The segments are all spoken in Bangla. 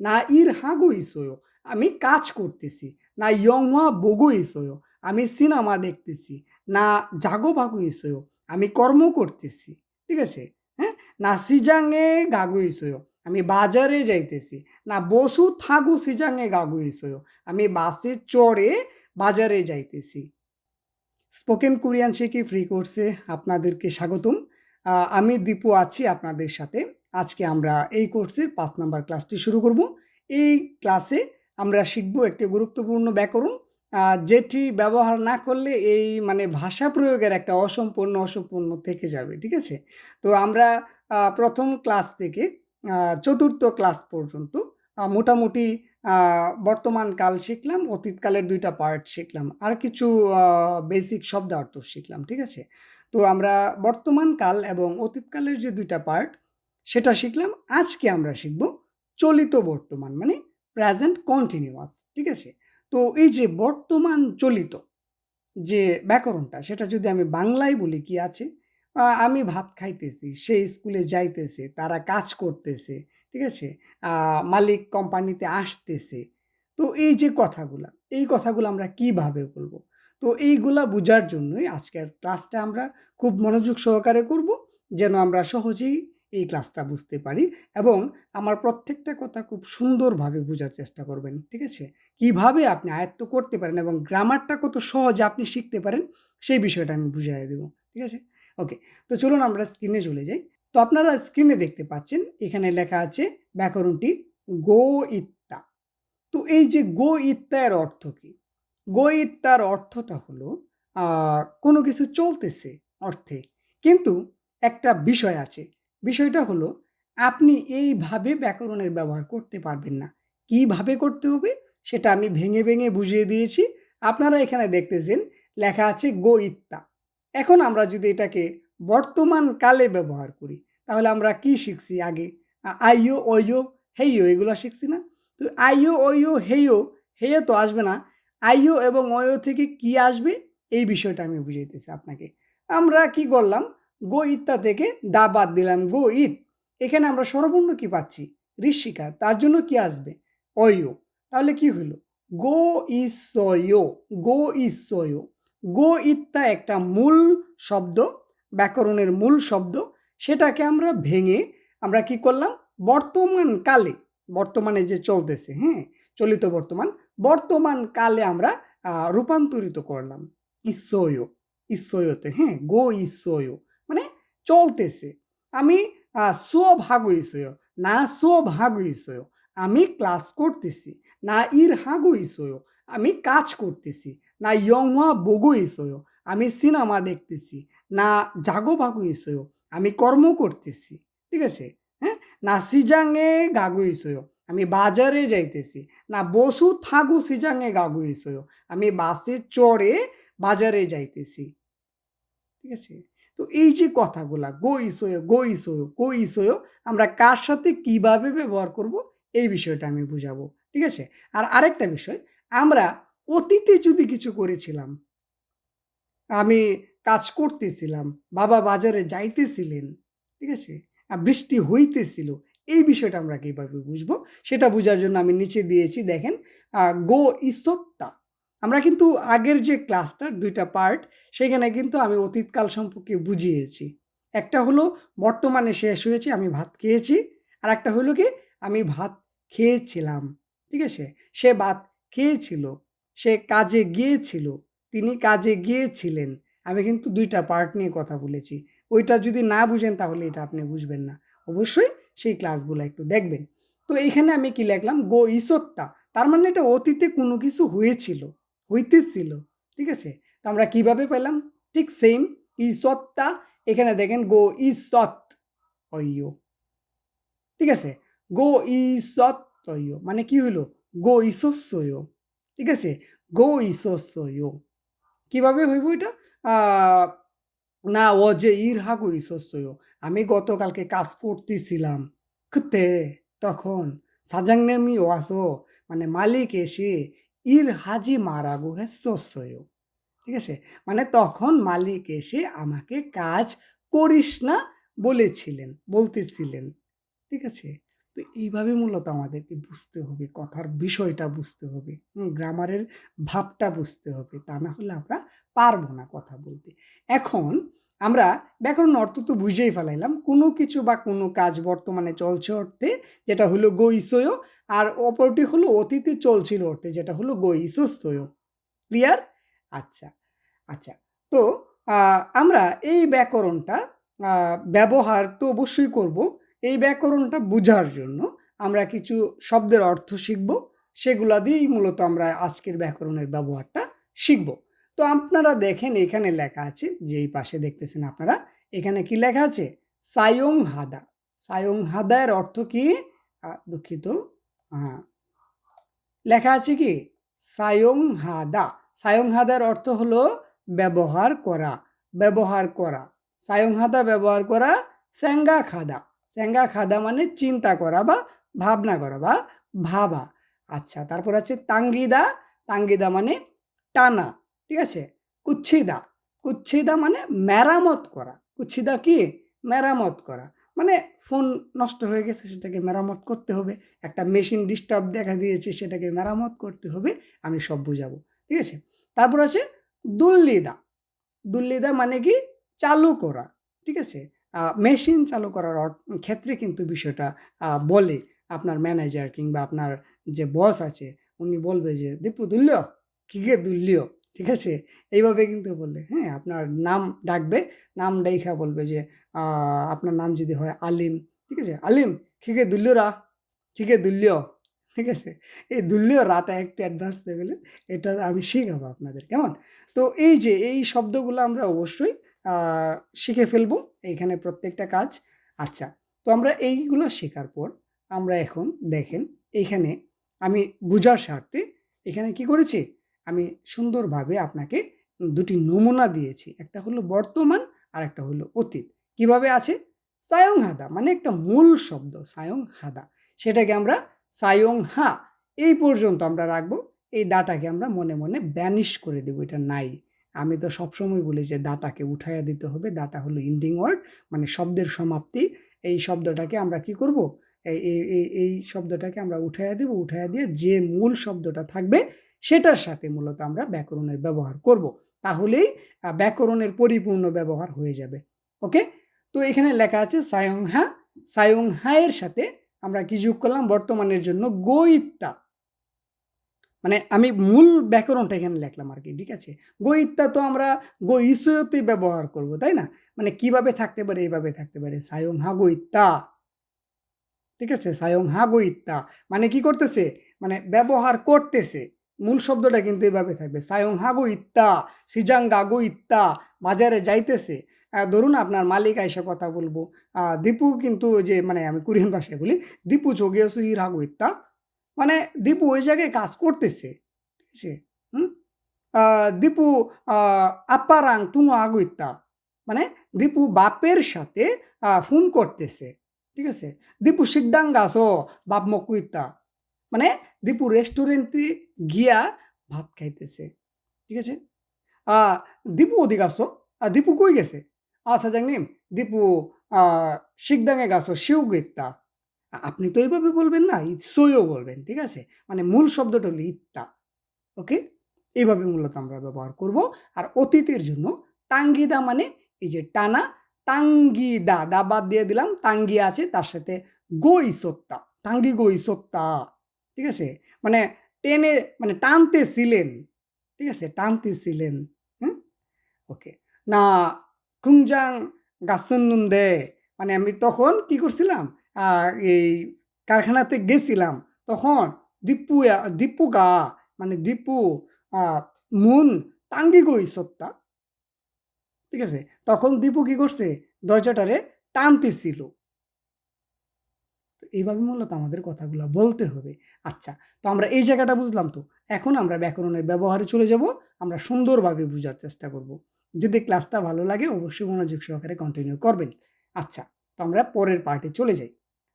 না ইর হাগু ইসোয়, আমি কাজ করতেছি, না ইয়ংমা বগু ইসোয়, আমি সিনেমা দেখতেছি, না জাগো বাগু ইসোয়, আমি কর্ম করতেছি, ঠিক আছে? হ্যাঁ? না সিজাঙে গাগু ইসোয়, আমি বাজারে যাইতেছি, না বসু থাগু সিজাঙে গাগু ইসোয়, আমি বাসে চড়ে বাজারে যাইতেছি। স্পোকেন কোরিয়ান শিখি ফ্রি কোর্সে আপনাদেরকে স্বাগতম। আমি দীপু আছি আপনাদের সাথে। আজকে আমরা এই কোর্সের পাঁচ নাম্বার ক্লাসটি শুরু করব। এই ক্লাসে আমরা শিখব একটি গুরুত্বপূর্ণ ব্যাকরণ যেটি ব্যবহার না করলে এই মানে ভাষা প্রয়োগের একটা অসম্পূর্ণ অসম্পূর্ণ থেকে যাবে, ঠিক আছে? তো আমরা প্রথম ক্লাস থেকে চতুর্থ ক্লাস পর্যন্ত মোটামুটি বর্তমান কাল শিখলাম, অতীতকালের দুইটা পার্ট শিখলাম, আর কিছু বেসিক শব্দার্থ শিখলাম, ঠিক আছে? তো আমরা বর্তমান কাল এবং অতীতকালের যে দুইটা পার্ট সেটা শিখলাম, আজকে আমরা শিখব চলিত বর্তমান মানে প্রেজেন্ট কন্টিনিউয়াস ঠিক আছে? তো এই যে বর্তমান চলিত যে ব্যাকরণটা, সেটা যদি আমি বাংলায় বলি কি আছে? আমি ভাত খাইতেছি, সে স্কুলে যাইতেছে, তারা কাজ করতেছে, ঠিক আছে? মালিক কোম্পানিতে আসতেছে। তো এই যে কথাগুলা, এই কথাগুলো আমরা কীভাবে বলব? তো এইগুলা বোঝার জন্যই আজকের ক্লাসটা আমরা খুব মনোযোগ সহকারে করব, যেন আমরা সহজেই এই ক্লাসটা বুঝতে পারি এবং আমার প্রত্যেকটা কথা খুব সুন্দরভাবে বোঝার চেষ্টা করবেন, ঠিক আছে? কীভাবে আপনি আয়ত্ত করতে পারেন এবং গ্রামারটা কত সহজে আপনি শিখতে পারেন, সেই বিষয়টা আমি বুঝিয়ে দেবো, ঠিক আছে? ওকে তো চলুন আমরা স্ক্রিনে চলে যাই। তো আপনারা স্ক্রিনে দেখতে পাচ্ছেন, এখানে লেখা আছে ব্যাকরণটি গো ইত্তা তো এই যে গো ইত্তা অর্থ কি? গো ইত্তার অর্থটা হলো কোনো কিছু চলতেছে অর্থে, কিন্তু একটা বিষয় আছে বিষয়টা হলো, আপনি এইভাবে ব্যাকরণের ব্যবহার করতে পারবেন না। কীভাবে করতে হবে সেটা আমি ভেঙে ভেঙে বুঝিয়ে দিয়েছি। আপনারা এখানে দেখতেছেন, লেখা আছে গো ইত্তা। এখন আমরা যদি এটাকে বর্তমান কালে ব্যবহার করি, তাহলে আমরা কি শিখছি আগে? আইও, ওইও, হেইও, এগুলো শিখছি না? তো আইও, ওইও, হেইও হেইও তো আসবে না। আইও এবং অয়ো থেকে কি আসবে? এই বিষয়টা আমি বুঝাইতেছি আপনাকে। আমরা কি করলাম? গো ইত্তা থেকে দা বাদ দিলাম গো ইত এখানে আমরা স্বরবর্ণ কি পাচ্ছি? ঋষিকার তার জন্য কি আসবে? অয়ো। তাহলে কি হলো? গো ইসয় গো ইসয় গো ইত্তা একটা মূল শব্দ, ব্যাকরণের মূল শব্দ। সেটাকে আমরা ভেঙে আমরা কি করলাম? বর্তমান কালে, বর্তমানে যে চলতেছে হ্যাঁ? চলিত বর্তমান বর্তমান কালে আমরা রূপান্তরিত করলাম। ইসয় ইসয়তে হ্যাঁ? গো ইসয় চলতেছে। আমি স্বভাগু ইসয় না স্বভাগু ইসয় আমি ক্লাস করতেছি, না ইর হাগু ইসয় আমি কাজ করতেছি, না ইয়ংহা বগু ইসয় আমি সিনেমা দেখতেছি, না জাগো বাগু ইসয় আমি কর্ম করতেছি, ঠিক আছে? হ্যাঁ? না সিজাঙে গাগু ইসয় আমি বাজারে যাইতেছি, না বসু থাগু সিজাঙে গাগু ইসয় আমি বাসে চড়ে বাজারে যাইতেছি, ঠিক আছে? তো এই যে কথাগুলা গো ইসয় গো ইসয় গো ইসয় আমরা কার সাথে কীভাবে ব্যবহার করব, এই বিষয়টা আমি বুঝাবো, ঠিক আছে? আর আরেকটা বিষয়, আমরা অতীতে যদি কিছু করেছিলাম, আমি কাজ করতেছিলাম, বাবা বাজারে যাইতেছিলেন, ঠিক আছে? বৃষ্টি হইতেছিল, এই বিষয়টা আমরা কীভাবে বুঝব? সেটা বোঝার জন্য আমি নিচে দিয়েছি, দেখেন গো ইসত্তা আমরা কিন্তু আগের যে ক্লাসটার দুইটা পার্ট সেখানে কিন্তু আমি অতীতকাল সম্পর্কে বুঝিয়েছি। একটা হলো, বর্তমানে শেষ হয়েছে, আমি ভাত খেয়েছি। আর একটা হলো কি, আমি ভাত খেয়েছিলাম। ঠিক আছে? সে ভাত খেয়েছিল, সে কাজে গিয়েছিল, তিনি কাজে গিয়েছিলেন। আমি কিন্তু দুইটা পার্ট নিয়ে কথা বলেছি। ওইটা যদি না বুঝেন, তাহলে এটা আপনি বুঝবেন না। অবশ্যই সেই ক্লাসগুলো একটু দেখবেন। তো এইখানে আমি কি লিখলাম? গো ইসত্তা তার মানে এটা অতীতে কোনো কিছু হয়েছিল। হইতেছিল, ঠিক আছে? তো আমরা কীভাবে পেলাম ঠিক সেম ইসত্তা এখানে দেখেন গো ইসত অয়্য ঠিক আছে? গো ইসত অয়্য মানে কি হইল? গো ইসস্যয় ঠিক আছে? গো ইসস্যয় কীভাবে হইব এটা? না, ও যে ইর হাগু ইসস্যয় আমি গতকালকে কাজ করতেছিলাম। কতে তখন। সাজাংনেমি ও আসো। মানে মালিক এসে ইর হাজি মারাগু হে সস্যয় ঠিক আছে? মানে তখন মালিক এসে আমাকে কাজ করিস না বলেছিলেন, বলতেছিলেন। ঠিক আছে? তো এইভাবে মূলত আমাদেরকে বুঝতে হবে, কথার বিষয়টা বুঝতে হবে গ্রামারের ভাবটা বুঝতে হবে। তা না হলে আমরা পারব না কথা বলতে। এখন আমরা ব্যাকরণ অর্থ তো বুঝেই ফেলাইলাম। কোনো কিছু বা কোনো কাজ বর্তমানে চলছে অর্থে যেটা হলো গৈসয় আর অপরটি হলো অতীতে চলছিল অর্থে যেটা হলো গৈসস্তয় ক্লিয়ার আচ্ছা আচ্ছা। তো আমরা এই ব্যাকরণটা ব্যবহার তো অবশ্যই করব। এই ব্যাকরণটা বোঝার জন্য আমরা কিছু শব্দের অর্থ শিখব। সেগুলা দিয়েই মূলত আমরা আজকের ব্যাকরণের ব্যবহারটা শিখব। তো আপনারা দেখেন এখানে লেখা আছে, যেই পাশে দেখতেছেন আপনারা, এখানে কি লেখা আছে? সায়ং হাদা সায়ং হাদা এর অর্থ কি? দুঃখিত। হ্যাঁ লেখা আছে কি? সায়ং হাদা সায়ং হাদার অর্থ হলো ব্যবহার করা ব্যবহার করা। সায়ং হাদা ব্যবহার করা, স্যাঙ্গা খাদা। স্যাঙ্গা খাদা মানে চিন্তা করা বা ভাবনা করা বা ভাবা। আচ্ছা তারপর আছে তাঙ্গিদা। তাঙ্গিদা মানে টানা। ঠিক আছে? কুচ্ছিদা। কুচ্ছিদা মানে মেরামত করা। কুচ্ছিদা কি? মেরামত করা। মানে ফোন নষ্ট হয়ে গেছে, সেটাকে মেরামত করতে হবে। একটা মেশিন ডিস্টার্ব দেখা দিয়েছে, সেটাকে মেরামত করতে হবে। আমি সব বুঝাবো। ঠিক আছে? তারপর আছে দুল্লিদা। দুল্লিদা মানে কি? চালু করা। ঠিক আছে? মেশিন চালু করার ক্ষেত্রে কিন্তু বিষয়টা বলে আপনার ম্যানেজার কিংবা আপনার যে বস আছে, উনি বলবে যে, দীপু দুল্য কি গে দুল্য ঠিক আছে? এইভাবে কিন্তু বললে হ্যাঁ আপনার নাম ডাকবে, নাম ডাইখা বলবে যে আপনার নাম যদি হয় আলিম, ঠিক আছে? আলিম খিকে দুল্যরা খিকে দুল্য ঠিক আছে? এই দুল্য রাটা একটু অ্যাডভান্স লেভেলে এটা আমি শিখাবো আপনাদের, কেমন? তো এই যে, এই শব্দগুলো আমরা অবশ্যই শিখে ফেলব এইখানে প্রত্যেকটা কাজ। আচ্ছা তো আমরা এইগুলো শেখার পর আমরা এখন দেখেন, এইখানে আমি বোঝার স্বার্থে এখানে কি করেছি? আমি সুন্দরভাবে আপনাকে দুটি নমুনা দিয়েছি। একটা হলো বর্তমান আর একটা হলো অতীত। কীভাবে আছে? সায়ং হাদা মানে একটা মূল শব্দ সায়ং হাদা সেটাকে আমরা সায়ং হা এই পর্যন্ত আমরা রাখব। এই দাটাকে আমরা মনে মনে ব্যানিশ করে দেবো, এটা নাই। আমি তো সবসময় বলি যে দাটাকে উঠাইয়া দিতে হবে। দাটা হলো ইন্ডিং ওয়ার্ড মানে শব্দের সমাপ্তি। এই শব্দটাকে আমরা কি করব? এই এই শব্দটাকে আমরা উঠাইয়া দেব, উঠাইয়া দিয়ে যে মূল শব্দটা থাকবে সেটার সাথে মূলত আমরা ব্যাকরণের ব্যবহার করব। তাহলেই ব্যাকরণের পরিপূর্ণ ব্যবহার হয়ে যাবে। ওকে? তো এখানে লেখা আছে সায়ং হা সায়ং হা এর সাথে আমরা কি যোগ করলাম? বর্তমানের জন্য গোইত্তা মানে আমি মূল ব্যাকরণটা এখানে লিখলাম আর কি, ঠিক আছে? গোইত্তা তো আমরা গো ইসয়তে ব্যবহার করব, তাই না? মানে কীভাবে থাকতে পারে, এইভাবে থাকতে পারে। সায়ং হা গোইত্তা ঠিক আছে? সায়ং হা গোইত্তা মানে কি করতেছে? মানে ব্যবহার করতেছে। মূল শব্দটা কিন্তু এভাবে থাকবে। সায়ং হা গোইত্তা সিজাঙ্গা গোইত্তা বাজারে যাইতেছে। ধরুন আপনার মালিক আইসা কথা বলব। দীপু কিন্তু যে মানে আমি কোরিয়ান ভাষায় বলি, দীপু যোগিয়াসু ইরা গোইত্তা মানে দীপু ওই জায়গায় কাজ করতেছে। ঠিক আছে? হুম? দীপু আপ্পারাং তুমো আগুইত্তা মানে দীপু বাপের সাথে ফোন করতেছে। ঠিক আছে? দীপু সিকদাং গাছো বাপ মকুইত্তা মানে দীপু রেস্টুরেন্টে গিয়া ভাত খাইতেছে। ঠিক আছে? দীপু ওদিকে আসো। আর দীপু কই গেছে? আচ্ছা জানিম দীপু আহ, শিকদাঙে গাছো শিউ গিত্তা আপনি তো এইভাবে বলবেন না ইৎসইও বলবেন ঠিক আছে? মানে মূল শব্দটা হলো ইত্তা। ওকে? এইভাবে মূলত আমরা ব্যবহার করব। আর অতীতের জন্য তাঙ্গিদা মানে এই যে টানা তাঙ্গিদা দা দা বাদ দিয়ে দিলাম, তাঙ্গি আছে, তার সাথে গই সত্তা তাঙ্গি গই সত্তা ঠিক আছে? মানে টেনে মানে টানতেছিলেন, ঠিক আছে? টানতেছিলেন, হুম? ওকে না, খুংজাং গাছন্নুন দে মানে আমি তখন কি করছিলাম? এই কারখানাতে গেছিলাম, তখন দীপু গা মানে দীপু মুন টাঙ্গি গই সত্তা ঠিক আছে? তখন দীপু কি করছে? দরজাটারে টানতেছিল। এইভাবে মূলত আমাদের কথাগুলো বলতে হবে। আচ্ছা তো আমরা এই জায়গাটা বুঝলাম তো। এখন আমরা ব্যাকরণের ব্যবহারে চলে যাব। আমরা সুন্দরভাবে বোঝার চেষ্টা করব। যদি ক্লাসটা ভালো লাগে, অবশ্যই মনোযোগ সহকারে কন্টিনিউ করবেন। আচ্ছা তো আমরা পরের পার্টে চলে যাই।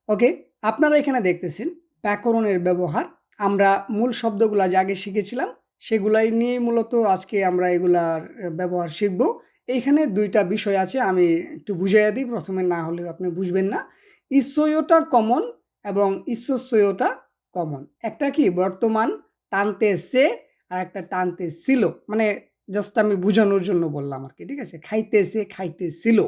ওকে আপনারা এখানে দেখতেছেন, ব্যাকরণের ব্যবহার। আমরা মূল শব্দগুলা যে আগে শিখেছিলাম, সেগুলাই নিয়ে মূলত আজকে আমরা এগুলার ব্যবহার শিখব। এইখানে দুইটা বিষয় আছে, আমি একটু বুঝাইয়া দিই। প্রথমে না হলে আপনি বুঝবেন না। ইসোয়োটা কমন এবং ঈশ্বরস্বয়টা কমন একটা কি? বর্তমান টানতে সে আর একটা টানতে ছিল। মানে জাস্ট আমি বোঝানোর জন্য বললাম আর কি, ঠিক আছে? খাইতে সে, খাইতে ছিল।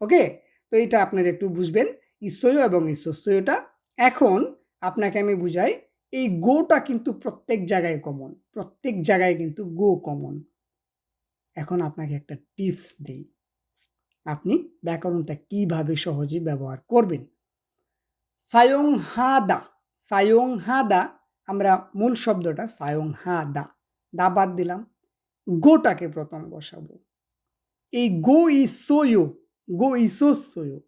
ওকে তো এটা আপনারা একটু বুঝবেন। ঈশ্বরীয় এবং ঈশ্বরস্বয়টা এখন আপনাকে আমি বুঝাই, এই গোটা কিন্তু প্রত্যেক জায়গায় কমন প্রত্যেক জায়গায় কিন্তু গো কমন এখন আপনাকে একটা টিপস দিই। আপনি ব্যাকরণটা কীভাবে সহজে ব্যবহার করবেন? সায়ং হাদা সায়ং হাদা আমরা মূল শব্দটা সায়ং হাদা দা দা বাদ দিলাম। গোটাকে প্রথম বসাবো। এই গো ইসোয় গো ইসোসয়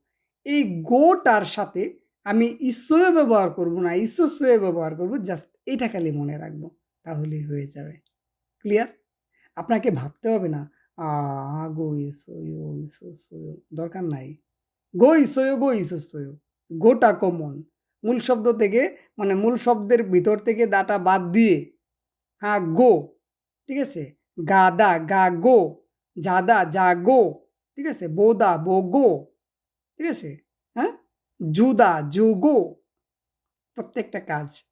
এই গোটার সাথে আমি ঈশ্বয় ব্যবহার করব না ঈশ্বরস্বয় ব্যবহার করব, জাস্ট এটা খালি মনে রাখব, তাহলেই হয়ে যাবে। ক্লিয়ার? আপনাকে ভাবতে হবে না, আ, গো ইসোয় ইসোসয় দরকার নাই। গো ইসোয় গো ইসোসয় গোটা কমন। মূল শব্দ থেকে মানে মূল শব্দের ভিতর থেকে দাটা বাদ দিয়ে হ্যাঁ গো। ঠিক আছে? গাদা, গা গো। জাদা, যা গো। ঠিক আছে? বোদা, বো গো। ঠিক আছে? হ্যাঁ? জুদা, জু গো। প্রত্যেকটা কাজ।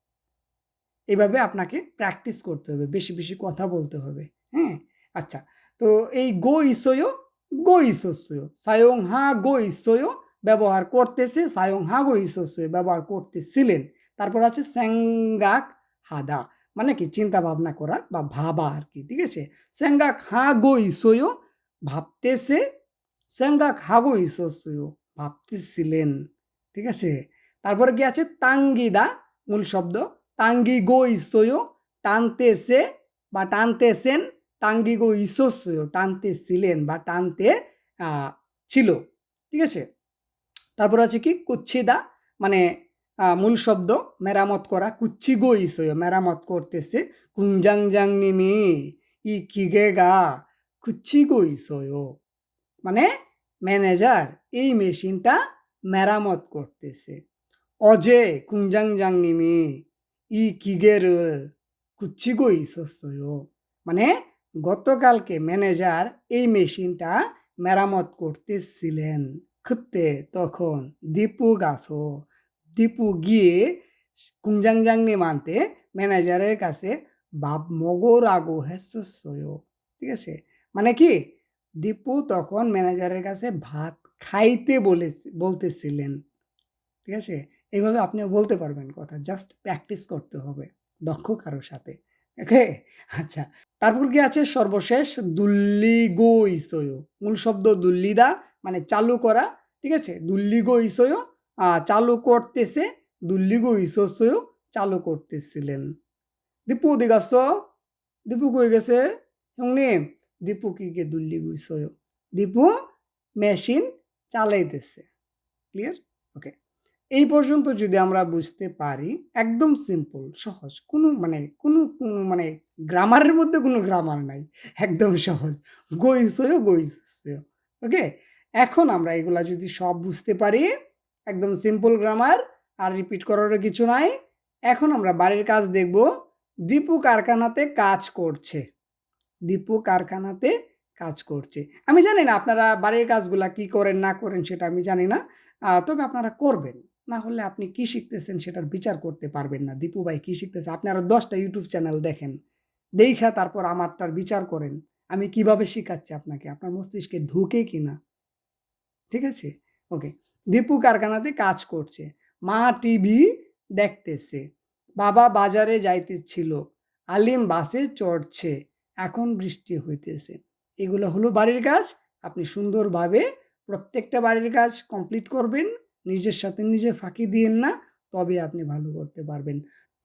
এভাবে আপনাকে প্র্যাকটিস করতে হবে, বেশি বেশি কথা বলতে হবে। হ্যাঁ? আচ্ছা তো এই গো ইসয় গো ইসস্বয় সায়ং হা গো ইসয় ব্যবহার করতেছে, সায়ং হা গো ইসস্বয় ব্যবহার করতেছিলেন। তারপর আছে স্যাঙ্গাক হাদা মানে কি? চিন্তা ভাবনা করা বা ভাবা আর কি, ঠিক আছে? স্যাঙ্গাক হা গো ইসয় ভাবতেছে, স্যাঙ্গাক হা গো ইসস্বয় ভাবতেছিলেন, ঠিক আছে? তারপরে কি আছে? তাঙ্গিদা, মূল শব্দ। তাঙ্গি গো ইসয় টানতেছে বা টানতেছেন তাঙ্গি গো টানতে ছিলেন বা টানতে ছিল। ঠিক আছে? তারপর আছে কি? কুচ্ছিদা মানে মূল শব্দ, মেরামত করা। কুচ্ছি গো ইসয়, মেরামত করতেছে। কুঞ্জাং জাং নিমি ই কিগে গা। কুচ্ছি গো ইসয় মানে ম্যানেজার, এই মেশিনটা মেরামত করতেছে। অজে কুঞ্জাং জাং নিমি ই কিগের কুচ্ছি গো ইসস্বয় মানে গতকালকে ম্যানেজার এই মেশিনটা মেরামত করতেছিলেন। খুঁজতে তখন দীপু গাছো দীপু গিয়ে কুঞ্জাংজাংনি মানতে ম্যানেজারের কাছে, বাপ মগর আগো হেসস্বয়। ঠিক আছে? মানে কি? দীপু তখন ম্যানেজারের কাছে ভাত খাইতে বলে বলতেছিলেন। ঠিক আছে? এইভাবে আপনিও বলতে পারবেন কথা, জাস্ট প্র্যাকটিস করতে হবে, দক্ষ কারোর সাথে। ওকে? আচ্ছা। তারপর কি আছে? সর্বশেষ দুল্লি গো ইসয় মূল শব্দ দুল্লিদা মানে চালু করা, ঠিক আছে? দুল্লি গো ইসয় চালু করতেছে দুল্লি গো ইসয় চালু করতেছিলেন। দীপু দিগাছ দীপু কই গেছে? 형님 দীপু কি গে দুল্লি গো ইসয় দীপু মেশিন চালাইতেছে। ক্লিয়ার? ওকে। এই পর্যন্ত যদি আমরা বুঝতে পারি, একদম সিম্পল সহজ। কোনো মানে কোনো কোনো মানে গ্রামারের মধ্যে কোনো গ্রামার নাই। একদম সহজ। গইসয় গইসয় ওকে? এখন আমরা এগুলা যদি সব বুঝতে পারি, একদম সিম্পল গ্রামার আর রিপিট করারও কিছু নাই, এখন আমরা বাড়ির কাজ দেখব, দীপু কারখানাতে কাজ করছে। দীপু কারখানাতে কাজ করছে। আমি জানি না আপনারা বাড়ির কাজগুলা কি করেন, না করেন, সেটা আমি জানি না। তবে আপনারা করবেন। না হলে আপনি কি শিখতেছেন সেটার বিচার করতে পারবেন না। দীপু ভাই কি শিখতেছে? আপনি আরও দশটা ইউটিউব চ্যানেল দেখেন। দেখা তারপর আমারটার বিচার করেন। আমি কীভাবে শিখাচ্ছি আপনাকে? আপনার মস্তিষ্কে ঢুকে কি না ঠিক আছে? ওকে দীপু কারখানাতে কাজ করছে। মা টিভি দেখতেছে। বাবা বাজারে যাইতেছিল। আলিম বাসে চড়ছে। এখন বৃষ্টি হইতেছে। এগুলো হলো বাড়ির কাজ। আপনি সুন্দরভাবে প্রত্যেকটা বাড়ির কাজ কমপ্লিট করবেন। নিজের সাথে নিজে ফাঁকি দিয়েন না, তবে আপনি ভালো করতে পারবেন।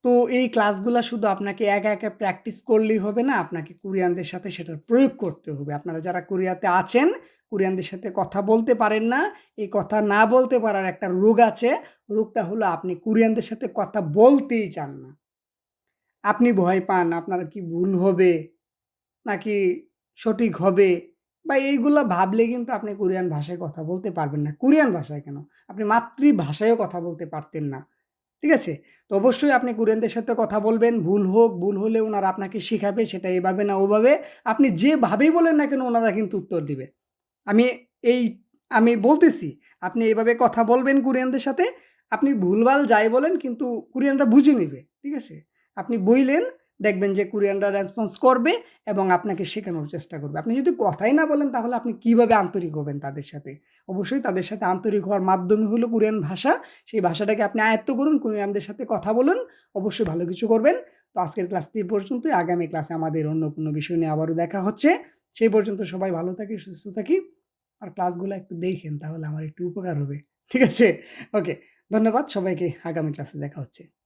তো এই ক্লাসগুলো শুধু আপনাকে একা একা প্র্যাকটিস করলেই হবে না, আপনাকে কোরিয়ানদের সাথে সেটার প্রয়োগ করতে হবে। আপনারা যারা কোরিয়াতে আছেন, কোরিয়ানদের সাথে কথা বলতে পারেন না, এই কথা না বলতে পারার একটা রোগ আছে। রোগটা হলো আপনি কোরিয়ানদের সাথে কথা বলতেই চান না। আপনি ভয় পান, আপনার কি ভুল হবে, নাকি সঠিক হবে বা এইগুলা ভাবলে কিন্তু আপনি কোরিয়ান ভাষায় কথা বলতে পারবেন না। কোরিয়ান ভাষায় কেন? আপনি মাতৃভাষায়ও কথা বলতে পারতেন না। ঠিক আছে? তো অবশ্যই আপনি কোরিয়ানদের সাথে কথা বলবেন, ভুল হোক, ভুল হলে ওনারা আপনাকে শেখাবে, সেটা এভাবে না ওভাবে। আপনি যেভাবেই বলেন না কেন, ওনারা কিন্তু উত্তর দিবে। আমি এই, আমি বলতেছি, আপনি এইভাবে কথা বলবেন কোরিয়ানদের সাথে, আপনি ভুলভাল যাই বলেন, কিন্তু কোরিয়ানরা বুঝে নেবে। ঠিক আছে? আপনি বইলেন দেখবেন যে কোরিয়ানরা রেসপন্স করবে এবং আপনাকে শেখানোর চেষ্টা করবে। আপনি যদি কথাই না বলেন, তাহলে আপনি কীভাবে আন্তরিক হবেন তাদের সাথে? অবশ্যই তাদের সাথে আন্তরিক হওয়ার মাধ্যমে হলো কোরিয়ান ভাষা। সেই ভাষাটাকে আপনি আয়ত্ত করুন, কোরিয়ানদের সাথে কথা বলুন, অবশ্যই ভালো কিছু করবেন। তো আজকের ক্লাসটি পর্যন্তই। আগামী ক্লাসে আমাদের অন্য কোনো বিষয় নিয়ে আবারও দেখা হচ্ছে। সেই পর্যন্ত সবাই ভালো থাকি, সুস্থ থাকি। আর ক্লাসগুলো একটু দেখেন, তাহলে আমার একটু উপকার হবে। ঠিক আছে? ওকে ধন্যবাদ। সবাইকে আগামী ক্লাসে দেখা হচ্ছে।